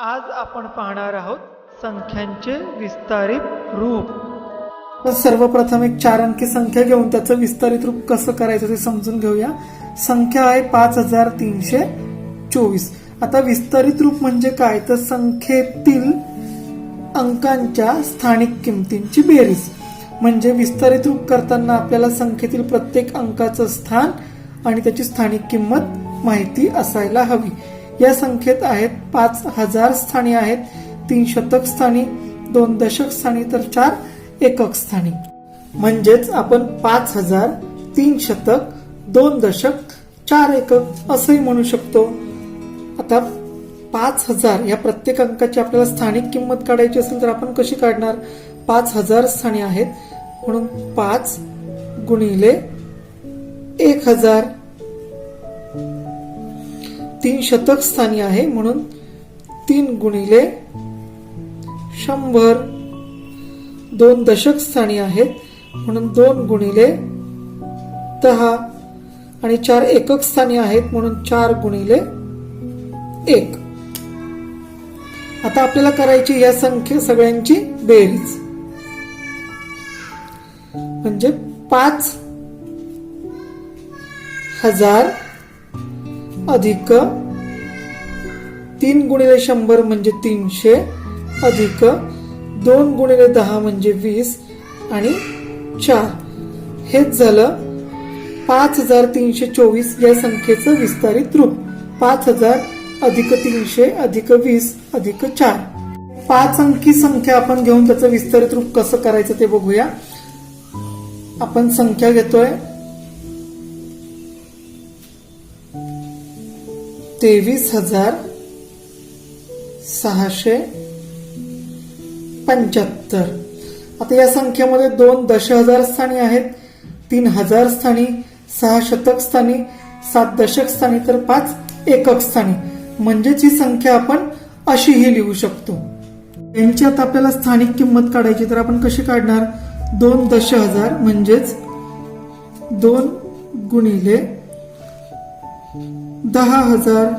आज आपण पाहणार आहोत संख्यांचे विस्तारित रूप. सर्वप्रथम एक चार अंकी संख्या घेऊन त्याचं विस्तारित रूप कसं करायचं ते समजून घेऊया. संख्या आहे पाच हजार तीनशे चोवीस. आता विस्तारित रूप म्हणजे काय? तर संख्येतील अंकांच्या स्थानिक किमतींची बेरीज. म्हणजे विस्तारित रूप करताना आपल्याला संख्येतील प्रत्येक अंकाचं स्थान आणि त्याची स्थानिक किंमत माहिती असायला हवी. या संख्येत आहेत पाच हजार स्थानी आहेत तीन शतक स्थानी दोन दशक स्थानी तर चार एकक स्थानी. म्हणजेच आपण पाच हजार तीन शतक दोन दशक चार एकक असंही म्हणू शकतो. आता पाच हजार या प्रत्येक अंकाची आपल्याला स्थानिक किंमत काढायची असेल तर आपण कशी काढणार? पाच हजार स्थानी आहेत म्हणून पाच गुणिले एक हजार. तीन शतक स्थानी आहे म्हणून तीन गुणिले शंभर. दोन दशक स्थानी आहेत म्हणून दोन गुणिले दहा. आणि चार एकक स्थानी आहेत म्हणून चार गुणिले एक. आता आपल्याला करायची या संख्ये सगळ्यांची बेरीज. म्हणजे पाच हजार अधिक तीन गुणिले शंभर म्हणजे तीनशे अधिक दोन गुणिले दहा म्हणजे वीस आणि चार. हेच झालं पाच हजार तीनशे चोवीस या संख्येचं विस्तारित रूप. पाच हजार अधिक तीनशे अधिक वीस अधिक चार. पाच अंकी संख्या आपण घेऊन त्याचं विस्तारित रूप कसं करायचं ते बघूया. आपण संख्या घेतोय. तेवीस हजार सहाशे पंच्याहत्तर. आता या संख्येमध्ये दोन दश हजार स्थानी आहेत तीन हजार स्थानी सहा शतक स्थानी सात दशक स्थानी तर पाच एकक स्थानी. म्हणजेच ही संख्या आपण अशीही लिहू शकतो. यांची आता आपल्याला स्थानिक किंमत काढायची तर आपण कशी काढणार? दोन दश हजार म्हणजेच दोन गुणिले दहा हजार.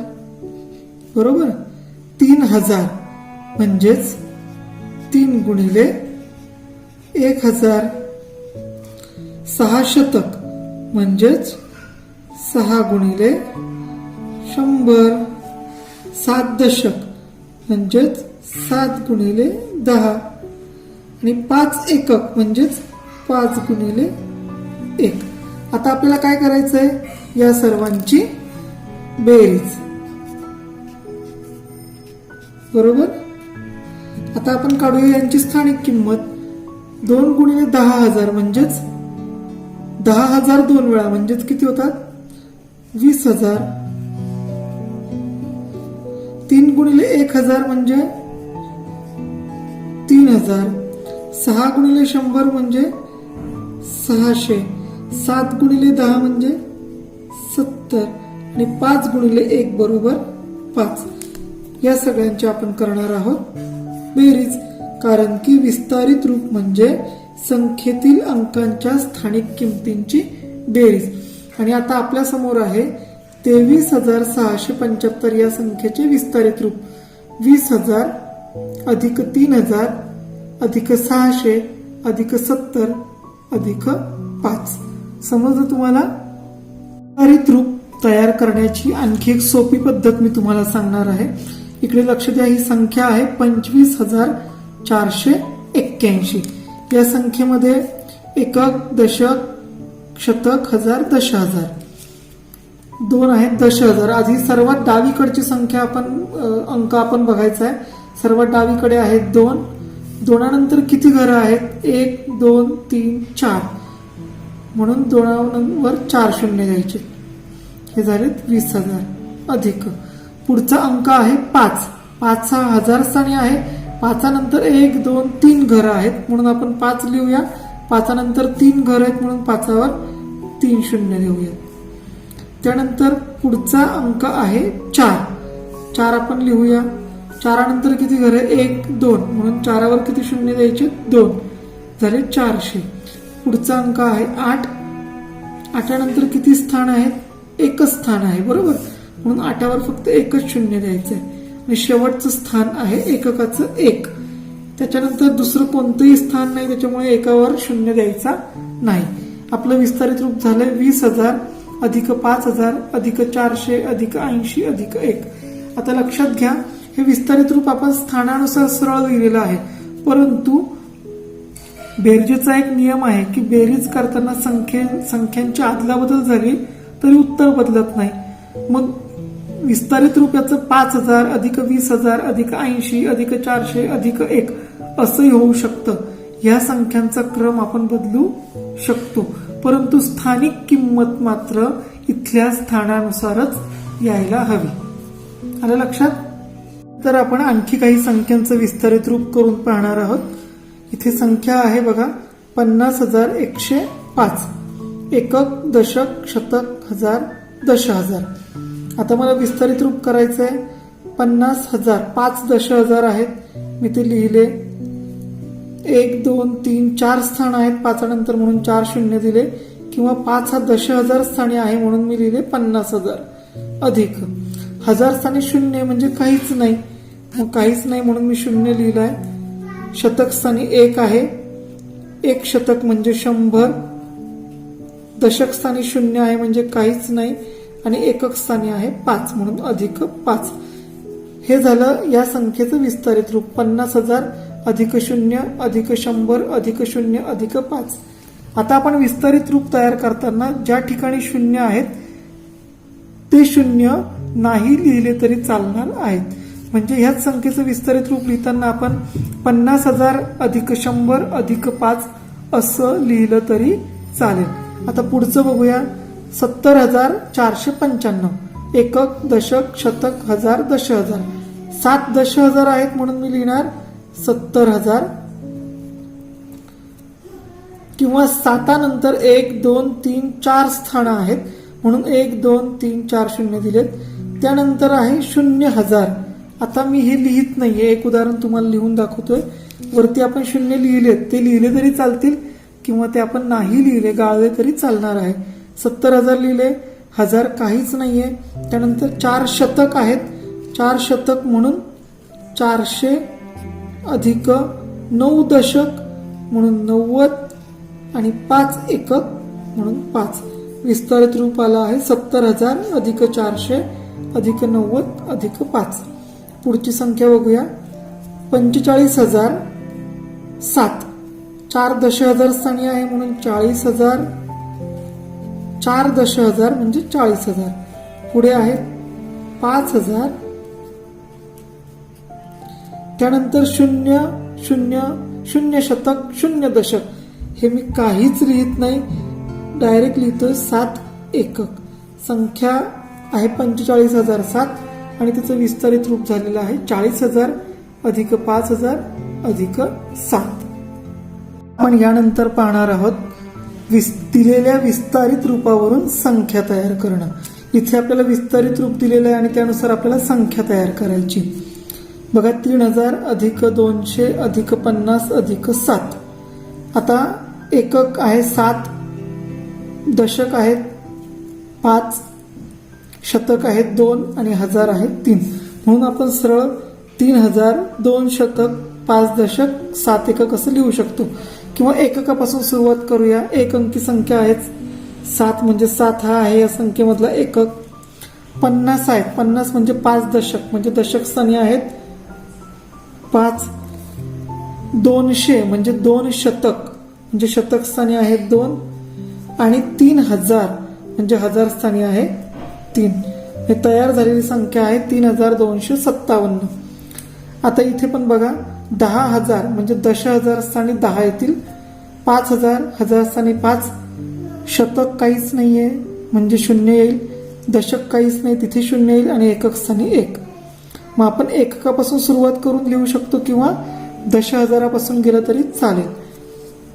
बरोबर? तीन हजार. म्हणजेच तीन गुणिले एक हजार. सहा शतक म्हणजेच सहा गुणिले शंभर. सात दशक. म्हणजेच सात गुणिले दहा. आणि पाच एकक. म्हणजेच पाच गुणिले एक. आता आपल्याला काय करायचंय? या सर्वांची बेरीज. बरोबर? आता आपण काढूया यांची स्थानिक किंमत. दोन गुणिले दहा हजार म्हणजेच दहा हजार दोन वेळा म्हणजेच किती होतात? वीस हजार. तीन गुणिले एक हजार म्हणजे तीन हजार. सहा गुणिले शंभर म्हणजे सहाशे. सात गुणिले दहा म्हणजे सत्तर. आणि पाच गुणिले एक बरोबर पाच. या सगळ्यांची आपण करणार आहोत. बेरीज कारण की विस्तारित रूप म्हणजे संख्येतील अंकांच्या स्थानिक किमतींची बेरीज. आणि आता आपल्यासमोर आहे तेवीस हजार सहाशे पंच्याहत्तर या संख्येचे विस्तारित रूप. वीस हजार अधिक तीन हजार अधिक सहाशे अधिक सत्तर अधिक पाच. समजलं तुम्हाला? विस्तारित रूप तयार करण्याची आणखी एक सोपी पद्धत मी तुम्हाला सांगणार आहे. इकडे लक्ष द्या ही संख्या आहे पंचवीस हजार चारशे एक्क्याऐंशी. या संख्येमध्ये एकक दशक शतक हजार दश हजार दोन आहेत दश हजार आधी सर्वात डावीकडची संख्या आपण अंक आपण बघायचा आहे. सर्वात डावीकडे आहेत दोन. दोनानंतर किती घरं आहेत? एक दोन तीन चार. म्हणून दोनावर चार शून्य द्यायचे हे झालेत वीस हजार. अधिक. पुढचा अंक आहे पाच. पाच हा हजार स्थानी आहे. पाचानंतर एक दोन तीन घरं आहेत म्हणून आपण पाच लिहूया. पाचानंतर तीन घर आहेत म्हणून पाचावर तीन शून्य लिहूया. त्यानंतर पुढचा अंक आहे चार. चार आपण लिहूया. चारानंतर किती घर आहे एक दोन. म्हणून चारावर किती शून्य द्यायचे? दोन. झाले चारशे. पुढचा अंक आहे आठ. आठानंतर किती स्थान आहेत? एकच स्थान आहे बरोबर? म्हणून आठावर फक्त एकच शून्य द्यायचं आहे आणि शेवटचं स्थान आहे एककाचं एक. त्याच्यानंतर दुसरं कोणतंही स्थान नाही त्याच्यामुळे एकावर शून्य द्यायचा नाही. आपलं विस्तारित रूप झालंय वीस हजार अधिक पाच हजार अधिक चारशे अधिक ऐंशी अधिक एक. आता लक्षात घ्या हे विस्तारित रूप आपण स्थानानुसार सरळ लिहिलेलं आहे. परंतु बेरजेचा एक नियम आहे की बेरीज करताना संख्ये संख्यांची अदलाबदल झाली तरी उत्तर बदलत नाही. मग विस्तारित रूप याचं पाच हजार अधिक वीस हजार अधिक ऐंशी अधिक चारशे अधिक एक असंही होऊ शकतं. या संख्यांचा क्रम आपण बदलू शकतो. परंतु स्थानिक किंमत मात्र इथल्या स्थानानुसारच यायला हवी. आलं लक्षात? तर आपण आणखी काही संख्यांचं विस्तारित रूप करून पाहणार आहोत. इथे संख्या आहे बघा पन्नास हजार एकशे पाच. एकक दशक शतक हजार दश हजार. आता मला विस्तारित रूप करायचं आहे पन्नास हजार पाच दश हजार आहेत. मी ते लिहिले. एक दोन तीन चार स्थान आहेत. पाचानंतर म्हणून चार शून्य दिले. किंवा पाच हा दश हजार स्थानी आहे म्हणून मी लिहिले पन्नास हजार. अधिक. हजार स्थानी शून्य म्हणजे काहीच नाही. मग काहीच नाही म्हणून मी शून्य लिहिलंय. शतक स्थानी एक आहे. एक शतक म्हणजे शंभर. दशक स्थानी शून्य आहे म्हणजे काहीच नाही आणि एकक स्थानी आहे पाच म्हणून अधिक पाच. हे झालं या संख्येचं विस्तारित रूप. पन्नास हजार अधिक शून्य अधिक शंभर अधिक शून्य अधिक पाच. आता आपण विस्तारित रूप तयार करताना ज्या ठिकाणी शून्य आहेत ते शून्य नाही लिहिले तरी चालणार आहेत. म्हणजे ह्याच संख्येचं विस्तारित रूप लिहिताना आपण पन्नास हजार अधिक शंभर अधिक पाच असं लिहिलं तरी चालेल. आता पुढचं बघूया. सत्तर हजार चारशे पंच्याण्णव. एकक दशक शतक हजार दश हजार. सात दश हजार आहेत म्हणून मी लिहिणार. सत्तर हजार. किंवा सातानंतर एक दोन तीन चार स्थानं आहेत म्हणून एक दोन तीन चार शून्य दिलेत. त्यानंतर आहे शून्य हजार. आता मी हे लिहित नाहीये. एक उदाहरण तुम्हाला लिहून दाखवतोय. वरती आपण शून्य लिहिलेत ते लिहिले तरी चालतील. किंवा ते आपण नाही लिहिले गाळले तरी चालणार आहे. सत्तर हजार लिहिले हजार काहीच नाहीये. त्यानंतर चार शतक आहेत. चार शतक म्हणून चारशे अधिक नऊ दशक म्हणून नव्वद आणि पाच एकक म्हणून पाच. विस्तारित रूप आला आहे. सत्तर हजार अधिक चारशे अधिक नव्वद अधिक पाच. पुढची संख्या बघूया. पंचेचाळीस हजार सात. चार दश हजार स्थानी आहे म्हणून चाळीस हजार. चार दश हजार म्हणजे चाळीस हजार. पुढे आहे पाच हजार. त्यानंतर शून्य शून्य शून्य शतक शून्य दशक. हे मी काहीच लिहित नाही. डायरेक्ट लिहितोय सात एकक. संख्या आहे पंचेचाळीस हजार सात आणि त्याचं विस्तारित रूप झालेलं आहे चाळीस हजार अधिक पाच हजार अधिक सात. आपण यानंतर पाहणार आहोत विस दिलेल्या विस्तारित रूपावरून संख्या तयार करणं. इथे आपल्याला विस्तारित रूप दिलेलं आहे आणि त्यानुसार आपल्याला संख्या तयार करायची. बघा तीन हजार अधिक दोनशे अधिक पन्नास अधिक सात. आता एकक आहे सात दशक आहेत पाच शतक आहेत दोन आणि हजार आहेत तीन. म्हणून आपण सरळ तीन हजार दोन शतक पाच दशक सात एकक असं लिहू शकतो. किंवा एककापासून सुरुवात करूया. एक अंकी संख्या आहेच. सात म्हणजे सात हा आहे या संख्येमधला एकक. पन्नास आहेत पन्नास म्हणजे पाच दशक. म्हणजे दशक स्थानी आहेत. पाच. दोनशे म्हणजे दोन शतक. म्हणजे शतक स्थानी आहेत दोन. आणि तीन हजार. म्हणजे हजार स्थानी आहे तीन. हे तयार झालेली संख्या आहे तीन हजार दोनशे सत्तावन्न. आता इथे पण बघा. दहा हजार म्हणजे दश हजार स्थानी दहा येतील. पाच हजार हजार स्थानी पाच. शतक काहीच नाहीये म्हणजे शून्य येईल. दशक काहीच नाही तिथे शून्य येईल आणि एकक स्थानी एक. मग आपण एककापासून सुरुवात करून लिहू शकतो किंवा दश हजारापासून गेलं तरी चालेल.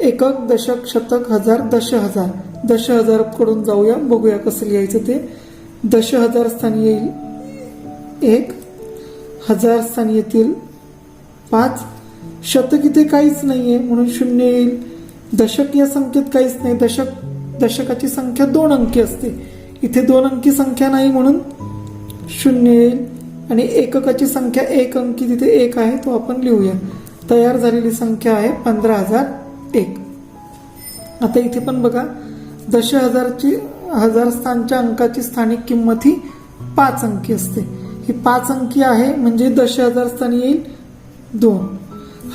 एकक दशक शतक हजार दश हजार. दश हजारकडून जाऊया बघूया कसं लिहायचं ते. दश हजार स्थानी येईल एक. हजार स्थानी येतील पाच. शतक इथे काहीच नाहीये म्हणून शून्य येईल. दशक या संख्येत काहीच नाही. दशक दशकाची संख्या दोन अंकी असते. इथे दोन अंकी संख्या नाही म्हणून शून्य येईल. आणि एककाची संख्या एक अंकी तिथे एक आहे तो आपण लिहूया. तयार झालेली संख्या आहे पंधरा हजार एक. आता इथे पण बघा दश हजारची हजार स्थानच्या अंकाची स्थानिक किंमत ही पाच अंकी असते. ही पाच अंकी आहे म्हणजे दश हजार स्थानी येईल. दोन.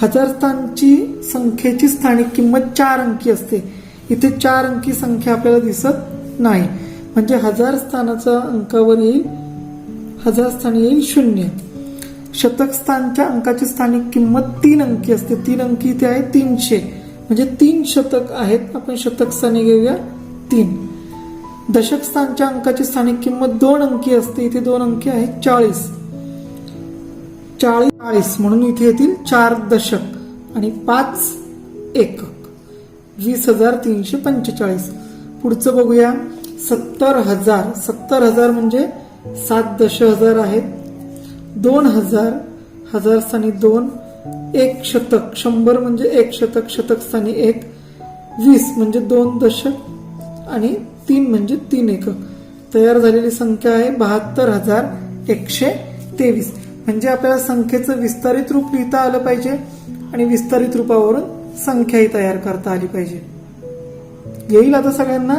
हजार स्थानची संख्येची स्थानिक किंमत चार अंकी असते. इथे चार अंकी संख्या आपल्याला दिसत नाही. म्हणजे हजार स्थानाचा अंकावर येईल हजार स्थानी येईल शून्य. शतक स्थानच्या अंकाची स्थानिक किंमत तीन अंकी असते. तीन अंकी इथे आहे तीनशे. म्हणजे तीन शतक आहेत. आपण शतक स्थानी घेऊया. तीन. दशक स्थानच्या अंकाची स्थानिक किंमत दोन अंकी असते. इथे दोन अंकी आहेत चाळीस. चाळीस चाळीस म्हणून इथे येतील चार दशक आणि पाच एकक. वीस हजार तीनशे पंचेचाळीस. पुढचं बघूया. सत्तर हजार. सत्तर हजार म्हणजे सात दश हजार आहेत. दोन हजार हजार स्थानी दोन एक शतक. शंभर म्हणजे एक शतक शतक स्थानी एक. वीस म्हणजे दोन दशक आणि तीन म्हणजे तीन एकक. तयार झालेली संख्या आहे बहात्तर हजार एकशे तेवीस. म्हणजे आपल्याला संख्येचं विस्तारित रूप लिहिता आलं पाहिजे आणि विस्तारित रूपावरून संख्याही तयार करता आली पाहिजे. येईल आता सगळ्यांना?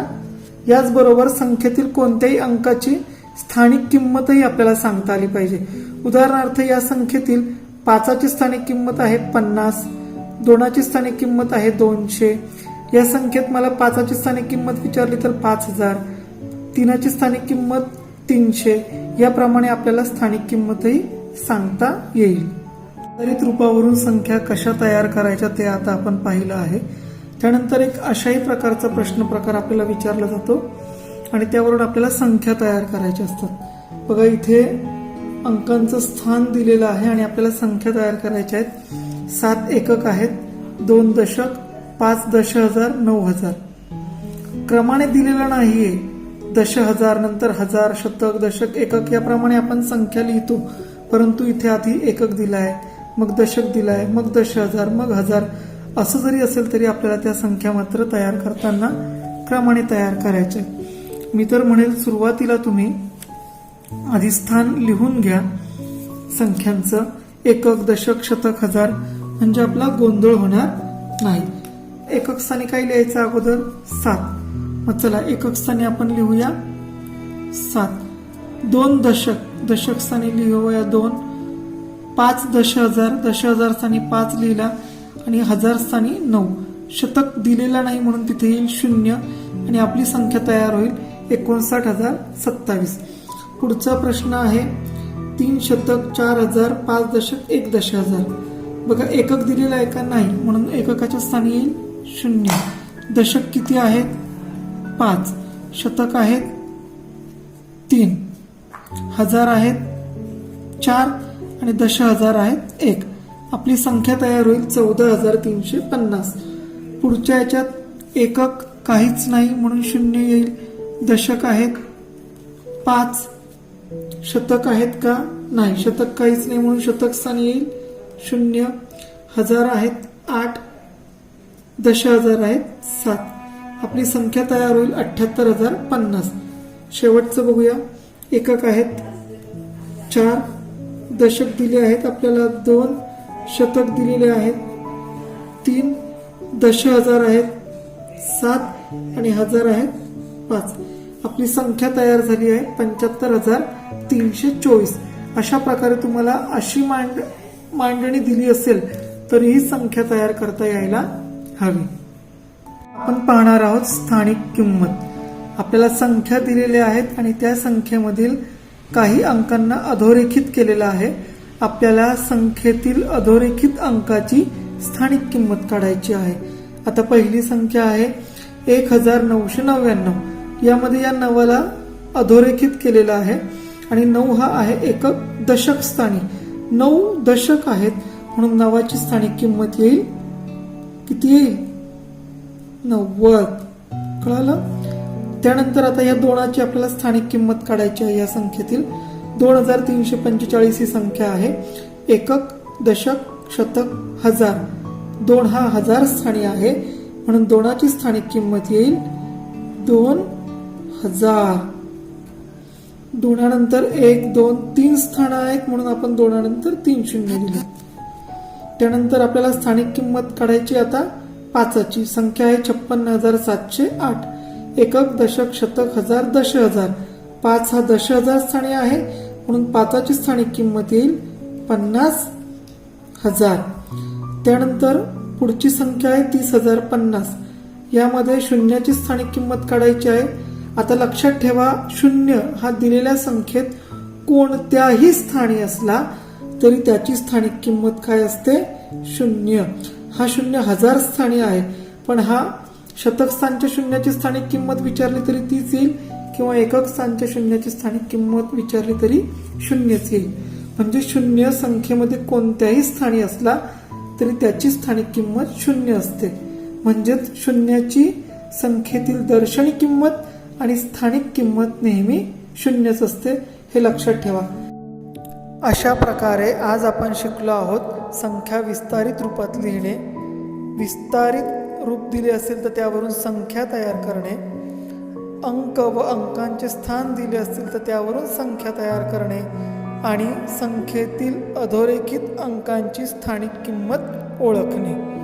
याचबरोबर संख्येतील कोणत्याही अंकाची स्थानिक किंमतही आपल्याला सांगता आली पाहिजे. उदाहरणार्थ या संख्येतील पाचाची स्थानिक किंमत आहे पन्नास दोनाची स्थानिक किंमत आहे दोनशे. या संख्येत मला पाचाची स्थानिक किंमत विचारली तर पाच हजार तीनाची स्थानिक किंमत तीनशे. याप्रमाणे आपल्याला स्थानिक किंमतही सांगता येईल. विस्तारित रूपावरून संख्या कशा तयार करायच्या ते आता आपण पाहिलं आहे. त्यानंतर एक अशाही प्रकारचा प्रश्न प्रकार आपल्याला विचारला जातो आणि त्यावरून आपल्याला संख्या तयार करायच्या असतात. बघा इथे अंकांचं स्थान दिलेलं आहे आणि आपल्याला संख्या तयार करायच्या आहेत. सात एकक आहेत. दोन दशक पाच दश हजार नऊ हजार. क्रमाने दिलेला नाहीये. दश हजार नंतर हजार शतक दशक एकक याप्रमाणे आपण संख्या लिहितो. परंतु इथे आधी एकक दिलाय मग दशक दिलाय मग दश हजार मग हजार. असं जरी असेल तरी आपल्याला त्या संख्या मात्र तयार करताना क्रमाने तयार करायच्या. मी तर म्हणेल सुरुवातीला तुम्ही आधी स्थान लिहून घ्या. संख्यांचं एकक दशक शतक हजार. म्हणजे आपला गोंधळ होणार नाही. एकक स्थानी काय लिहायचं अगोदर? सात. मग चला एकक स्थानी आपण लिहूया सात. दोन दशक. दशक स्थानी लिहूया दोन पाच दश हजार दश हजार स्थानी पाच लिहिला आणि हजार स्थानी नऊ. शतक दिलेला नाही म्हणून तिथे येईल शून्य आणि आपली संख्या तयार होईल एकोणसाठ हजार सत्तावीस. पुढचा प्रश्न आहे तीन शतक चार हजार पाच दशक एक दश हजार. बघा एकक दिलेला आहे का नाही म्हणून एककाच्या स्थानी येईल शून्य. दशक किती आहेत? पाच. शतक आहेत तीन. हजार आहेत चार आणि दश हजार आहेत एक. आपली संख्या तयार होईल चौदा हजार तीनशे पन्नास. पुढच्या याच्यात एकक काहीच नाही म्हणून शून्य येईल. दशक आहेत पाच. शतक आहेत का? नाही शतक काहीच नाही म्हणून शतक स्थान येईल. शून्य. हजार आहेत आठ. दश हजार आहेत सात. आपली संख्या तयार होईल अठ्ठ्याहत्तर हजार पन्नास. शेवटचं बघूया. एकक आहेत. चार दशक दिले आहेत आपल्याला दोन शतक दिलेले आहेत. तीन दश हजार आहेत सात आणि हजार आहेत पाच. आपली संख्या तयार झाली आहे पंच्याहत्तर हजार तीनशे चोवीस. अशा प्रकारे तुम्हाला अशी मांड मांडणी दिली असेल तर ही संख्या तयार करता यायला हवी. आपण पाहणार आहोत स्थानिक किंमत. आपल्याला संख्या दिलेल्या आहेत आणि त्या संख्येमधील काही अंकांना अधोरेखित केलेलं आहे. आपल्याला संख्येतील अधोरेखित अंकाची स्थानिक किंमत काढायची आहे. आता पहिली संख्या आहे एक हजार नऊशे नव्याण्णव. यामध्ये या नवाला अधोरेखित केलेला आहे आणि नऊ हा आहे एकक दशक स्थानी नऊ दशक आहेत म्हणून नवाची स्थानिक किंमत येईल. किती येईल? नव्वद. कळालं? त्यानंतर आता या दोनाची आपल्याला स्थानिक किंमत काढायची आहे या संख्येतील. दोन हजार तीनशे पंचेचाळीस ही संख्या आहे. एकक दशक शतक हजार. दोन हा हजार स्थानी आहे. म्हणून दोनाची स्थानिक किंमत येईल दोन हजार. दोनानंतर एक दोन तीन स्थानं आहेत म्हणून आपण दोनानंतर तीन शून्य दिले. त्यानंतर आपल्याला स्थानिक किंमत काढायची आता पाचाची संख्या आहे छप्पन्न हजार सातशे आठ. एकक दशक शतक हजार दश हजार. पाच हा दश हजार स्थानी आहे. म्हणून पाचाची स्थानिक किंमत येईल पन्नास हजार. त्यानंतर पुढची संख्या आहे तीस हजार पन्नास. यामध्ये शून्याची स्थानिक किंमत काढायची आहे. आता लक्षात ठेवा शून्य हा दिलेल्या संख्येत कोणत्याही स्थानी असला तरी त्याची स्थानिक किंमत काय असते? शून्य. हा शून्य हजार स्थानी आहे. पण हा शतक स्थानच्या शून्याची स्थानिक किंमत विचारली तरी तीच येईल किंवा एकक स्थानच्या शून्याची स्थानिक किंमत विचारली तरी शून्यच येईल. म्हणजे शून्य संख्येमध्ये कोणत्याही स्थानी असला तरी त्याची स्थानिक किंमत शून्य असते. म्हणजेच शून्याची संख्येतील दर्शनी किंमत आणि स्थानिक किंमत नेहमी शून्यच असते हे लक्षात ठेवा. अशा प्रकारे आज आपण शिकलो आहोत संख्या विस्तारित रूपात लिहिणे. विस्तारित रूप दिले असेल तर त्यावरून संख्या तयार करणे. अंक व अंकांचे स्थान दिले असतील तर त्यावरून संख्या तयार करणे. आणि संख्येतील अधोरेखित अंकांची स्थानिक किंमत ओळखणे.